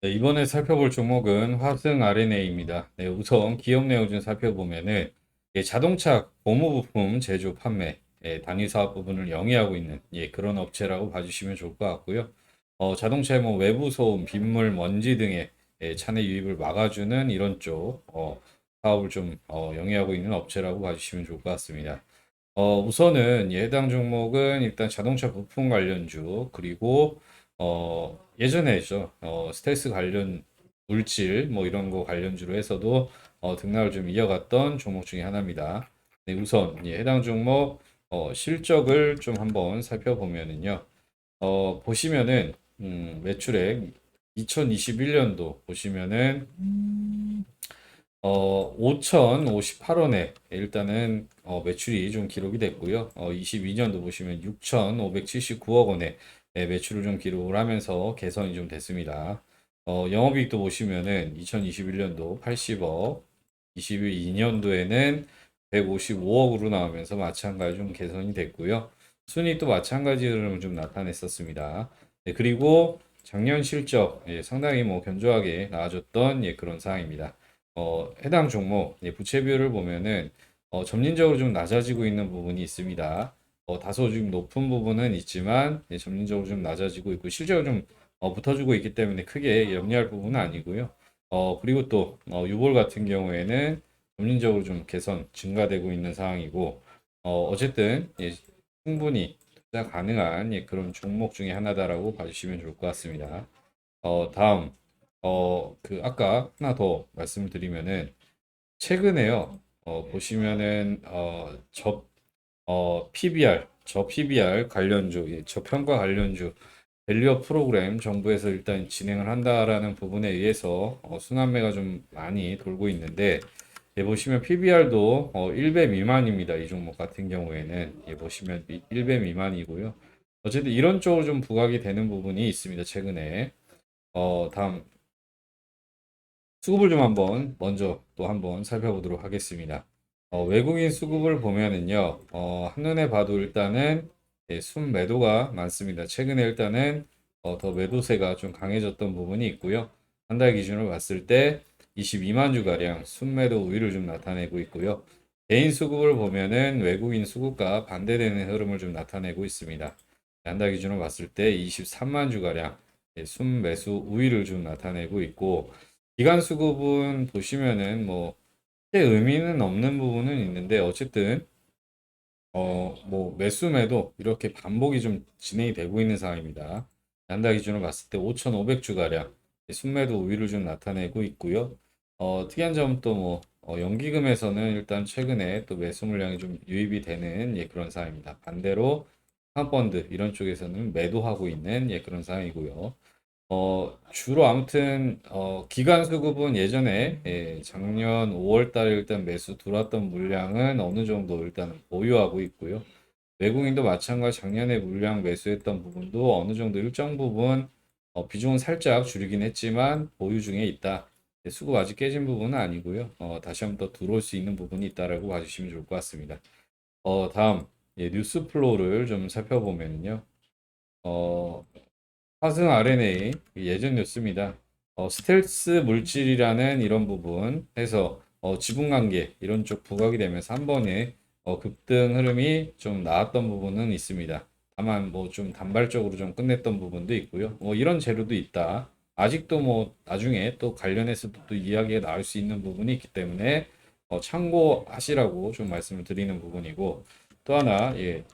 네, 이번에 살펴볼 종목은 화승 RNA입니다. 네, 우선 기업 내용 좀 살펴보면은 예, 자동차 고무 부품 제조 판매 예, 단위 사업 부분을 영위하고 있는 예, 그런 업체라고 봐주시면 좋을 것 같고요. 어, 자동차의 뭐 외부 소음, 빗물, 먼지 등의 예, 차내 유입을 막아주는 이런 쪽 어, 사업을 좀 어, 영위하고 있는 업체라고 봐주시면 좋을 것 같습니다. 어, 우선은 예, 해당 종목은 일단 자동차 부품 관련주 그리고 어, 예전에 있죠. 어, 스텔스 관련 물질 뭐 이런 거 관련주로 해서도 어, 등락을 좀 이어갔던 종목 중에 하나입니다. 네, 우선 예, 해당 종목 어, 실적을 좀 한번 살펴보면은요. 어, 보시면은 음, 매출액 2021년도 보시면은 어, 5,058원에 일단은 어, 매출이 좀 기록이 됐고요. 어, 22년도 보시면 6,579억 원에 예, 매출을 좀 기록을 하면서 개선이 좀 됐습니다. 어, 영업이익도 보시면은 2021년도 80억, 22년도에는 155억으로 나오면서 마찬가지 좀 개선이 됐고요. 순이익도 마찬가지 흐름을 좀 나타냈었습니다. 네, 그리고 작년 실적 예, 상당히 뭐 견조하게 나아졌던 예, 그런 사항입니다. 어, 해당 종목 예, 부채 비율을 보면은 어, 점진적으로 좀 낮아지고 있는 부분이 있습니다. 어, 다소 좀 높은 부분은 있지만 예, 점진적으로 좀 낮아지고 있고 실제로 좀 어, 붙어주고 있기 때문에 크게 염려할 부분은 아니고요. 어, 그리고 또 어, 유볼 같은 경우에는 점진적으로 좀 개선 증가되고 있는 상황이고 어, 어쨌든 예, 충분히 투자 가능한 예, 그런 종목 중에 하나다라고 봐주시면 좋을 것 같습니다. 어, 다음 어, 그 아까 하나 더 말씀을 드리면은 최근에요. 어, 보시면은 어, 접 어, PBR, 저 PBR 관련주, 예, 저평가 관련주 밸류업 프로그램 정부에서 일단 진행을 한다라는 부분에 의해서 어, 순환매가 좀 많이 돌고 있는데 예, 보시면 PBR도 어, 1배 미만입니다. 이 종목 같은 경우에는 예, 보시면 1배 미만이고요. 어쨌든 이런 쪽으로 좀 부각이 되는 부분이 있습니다. 최근에 어, 다음 수급을 좀 한번 먼저 또 한번 살펴보도록 하겠습니다. 어, 외국인 수급을 보면은요, 어, 한눈에 봐도 일단은 예, 순매도가 많습니다. 최근에 일단은 어, 더 매도세가 좀 강해졌던 부분이 있고요. 한 달 기준으로 봤을 때 22만 주가량 순매도 우위를 좀 나타내고 있고요. 개인 수급을 보면은 외국인 수급과 반대되는 흐름을 좀 나타내고 있습니다. 한 달 기준으로 봤을 때 23만 주가량 예, 순매수 우위를 좀 나타내고 있고, 기간 수급은 보시면은 뭐 크게 의미는 없는 부분은 있는데 어쨌든 어 뭐 매수매도 이렇게 반복이 좀 진행이 되고 있는 상황입니다. 한달 기준으로 봤을 때 5,500주 가량 순매도 우위를 좀 나타내고 있고요. 어 특이한 점은 또뭐 어, 연기금에서는 일단 최근에 또 매수 물량이 좀 유입이 되는 예, 그런 상황입니다. 반대로 펀드 이런 쪽에서는 매도하고 있는 예, 그런 상황이고요. 어, 주로 아무튼 어, 기간 수급은 예전에 예, 작년 5월 달에 일단 매수 들어왔던 물량은 어느 정도 일단 보유하고 있고요. 외국인도 마찬가지 작년에 물량 매수했던 부분도 어느 정도 일정 부분 어, 비중은 살짝 줄이긴 했지만 보유 중에 있다. 예, 수급 아직 깨진 부분은 아니고요. 어, 다시 한번 더 들어올 수 있는 부분이 있다라고 봐주시면 좋을 것 같습니다. 어, 다음 예, 뉴스 플로우를 좀 살펴보면요. 어, 화승 RNA 예전 뉴스입니다. 어, 스텔스 물질이라는 이런 부분 해서 어, 지분 관계 이런 쪽 부각이 되면서 한 번에 어, 급등 흐름이 좀 나왔던 부분은 있습니다. 다만 뭐 좀 단발적으로 좀 끝냈던 부분도 있고요. 뭐 이런 재료도 있다. 아직도 뭐 나중에 또 관련해서 또 이야기가 나올 수 있는 부분이 있기 때문에 어, 참고하시라고 좀 말씀을 드리는 부분이고 또 하나 예.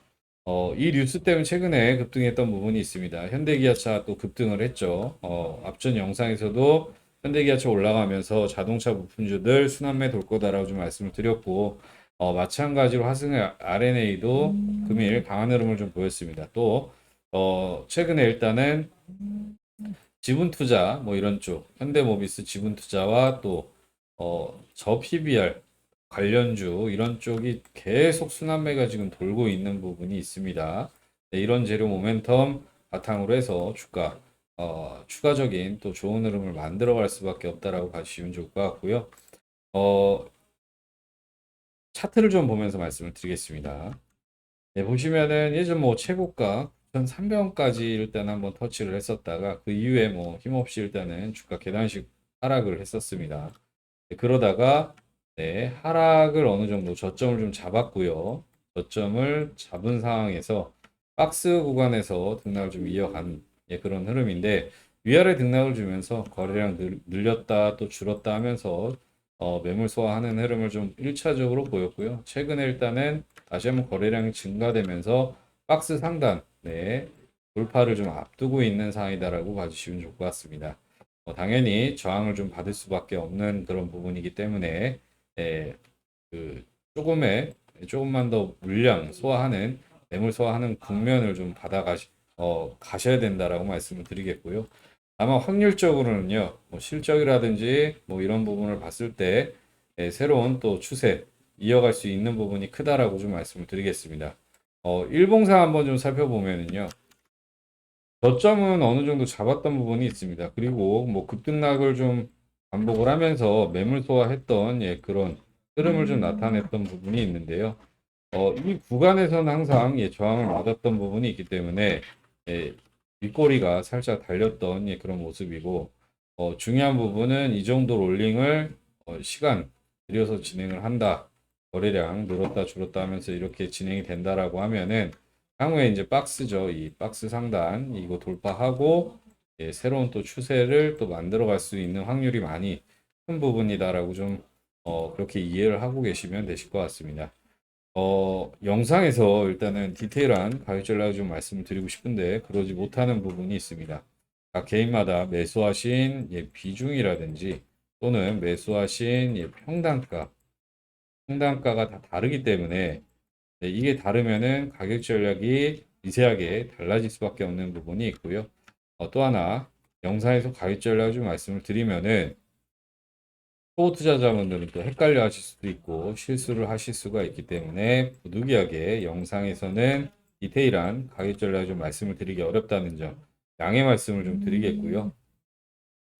어, 이 뉴스 때문에 최근에 급등했던 부분이 있습니다. 현대기아차 또 급등을 했죠. 어, 앞전 영상에서도 현대기아차 올라가면서 자동차 부품주들 순환매 돌 거다라고 좀 말씀을 드렸고, 어, 마찬가지로 화승의 RNA도 금일 강한 흐름을 좀 보였습니다. 또, 어, 최근에 일단은 지분 투자, 뭐 이런 쪽, 현대모비스 지분 투자와 또, 어, 저 PBR, 관련주 이런 쪽이 계속 순환매가 지금 돌고 있는 부분이 있습니다. 네, 이런 재료 모멘텀 바탕으로 해서 주가 어, 추가적인 또 좋은 흐름을 만들어 갈 수밖에 없다라고 봐주시면 좋을 것 같고요. 어, 차트를 좀 보면서 말씀을 드리겠습니다. 네, 보시면은 예전 뭐 최고가 2,300원까지 일단 한번 터치를 했었다가 그 이후에 뭐 힘없이 일단은 주가 계단식 하락을 했었습니다. 네, 그러다가 네, 하락을 어느 정도 저점을 좀 잡았고요. 저점을 잡은 상황에서 박스 구간에서 등락을 좀 이어간 예, 그런 흐름인데 위아래 등락을 주면서 거래량 늘, 늘렸다 또 줄었다 하면서 어, 매물 소화하는 흐름을 좀 1차적으로 보였고요. 최근에 일단은 다시 한번 거래량이 증가되면서 박스 상단 네, 돌파를 좀 앞두고 있는 상황이다라고 봐주시면 좋을 것 같습니다. 어, 당연히 저항을 좀 받을 수밖에 없는 그런 부분이기 때문에 예, 그 조금의 조금만 더 물량 소화하는 매물 소화하는 국면을 좀 받아 가시 어, 가셔야 된다라고 말씀을 드리겠고요. 아마 확률적으로는요, 뭐 실적이라든지 뭐 이런 부분을 봤을 때 예, 새로운 또 추세 이어갈 수 있는 부분이 크다라고 좀 말씀을 드리겠습니다. 어, 일봉상 한번 좀 살펴보면은요. 저점은 어느 정도 잡았던 부분이 있습니다. 그리고 뭐 급등락을 좀 반복을 하면서 매물 소화했던 예, 그런 흐름을 좀 나타냈던 부분이 있는데요. 어, 이 구간에서는 항상 예, 저항을 맞았던 부분이 있기 때문에 예, 윗꼬리가 살짝 달렸던 예, 그런 모습이고 어, 중요한 부분은 이 정도 롤링을 어, 시간 들여서 진행을 한다. 거래량 늘었다 줄었다 하면서 이렇게 진행이 된다라고 하면은 향후에 이제 박스죠. 이 박스 상단 이거 돌파하고 예, 새로운 또 추세를 또 만들어 갈 수 있는 확률이 많이 큰 부분이다라고 좀 어, 그렇게 이해를 하고 계시면 되실 것 같습니다. 어, 영상에서 일단은 디테일한 가격 전략을 좀 말씀을 드리고 싶은데 그러지 못하는 부분이 있습니다. 각 개인마다 매수하신 예, 비중이라든지 또는 매수하신 예, 평단가, 평단가가 다 다르기 때문에 네, 이게 다르면은 가격 전략이 미세하게 달라질 수밖에 없는 부분이 있고요. 어, 또 하나 영상에서 가격 전략을 좀 말씀을 드리면은 초보 투자자분들은 또 헷갈려 하실 수도 있고 실수를 하실 수가 있기 때문에 부득이하게 영상에서는 디테일한 가격 전략을 좀 말씀을 드리기 어렵다는 점 양해 말씀을 좀 드리겠고요.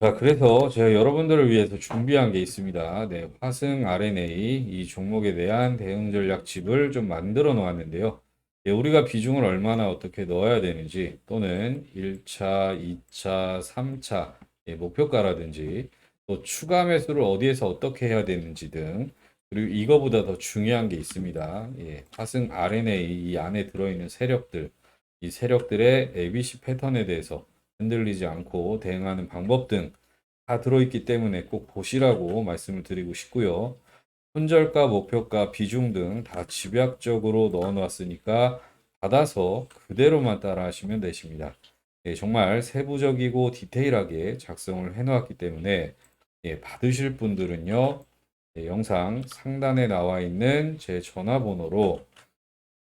자, 그래서 제가 여러분들을 위해서 준비한 게 있습니다. 네, 화승 RNA 이 종목에 대한 대응 전략 집을 좀 만들어 놓았는데요. 네, 우리가 비중을 얼마나 어떻게 넣어야 되는지 또는 1차, 2차, 3차 예, 목표가라든지 또 추가 매수를 어디에서 어떻게 해야 되는지 등 그리고 이거보다 더 중요한 게 있습니다. 예, 화승 RNA 이 안에 들어있는 세력들 이 세력들의 ABC 패턴에 대해서 흔들리지 않고 대응하는 방법 등 다 들어있기 때문에 꼭 보시라고 말씀을 드리고 싶고요. 손절가, 목표가, 비중 등 다 집약적으로 넣어 놨으니까 받아서 그대로만 따라 하시면 되십니다. 예, 정말 세부적이고 디테일하게 작성을 해 놓았기 때문에 예, 받으실 분들은요, 예, 영상 상단에 나와 있는 제 전화번호로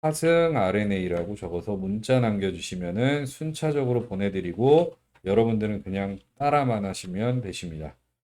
하승 RNA라고 적어서 문자 남겨주시면은 순차적으로 보내드리고 여러분들은 그냥 따라만 하시면 되십니다.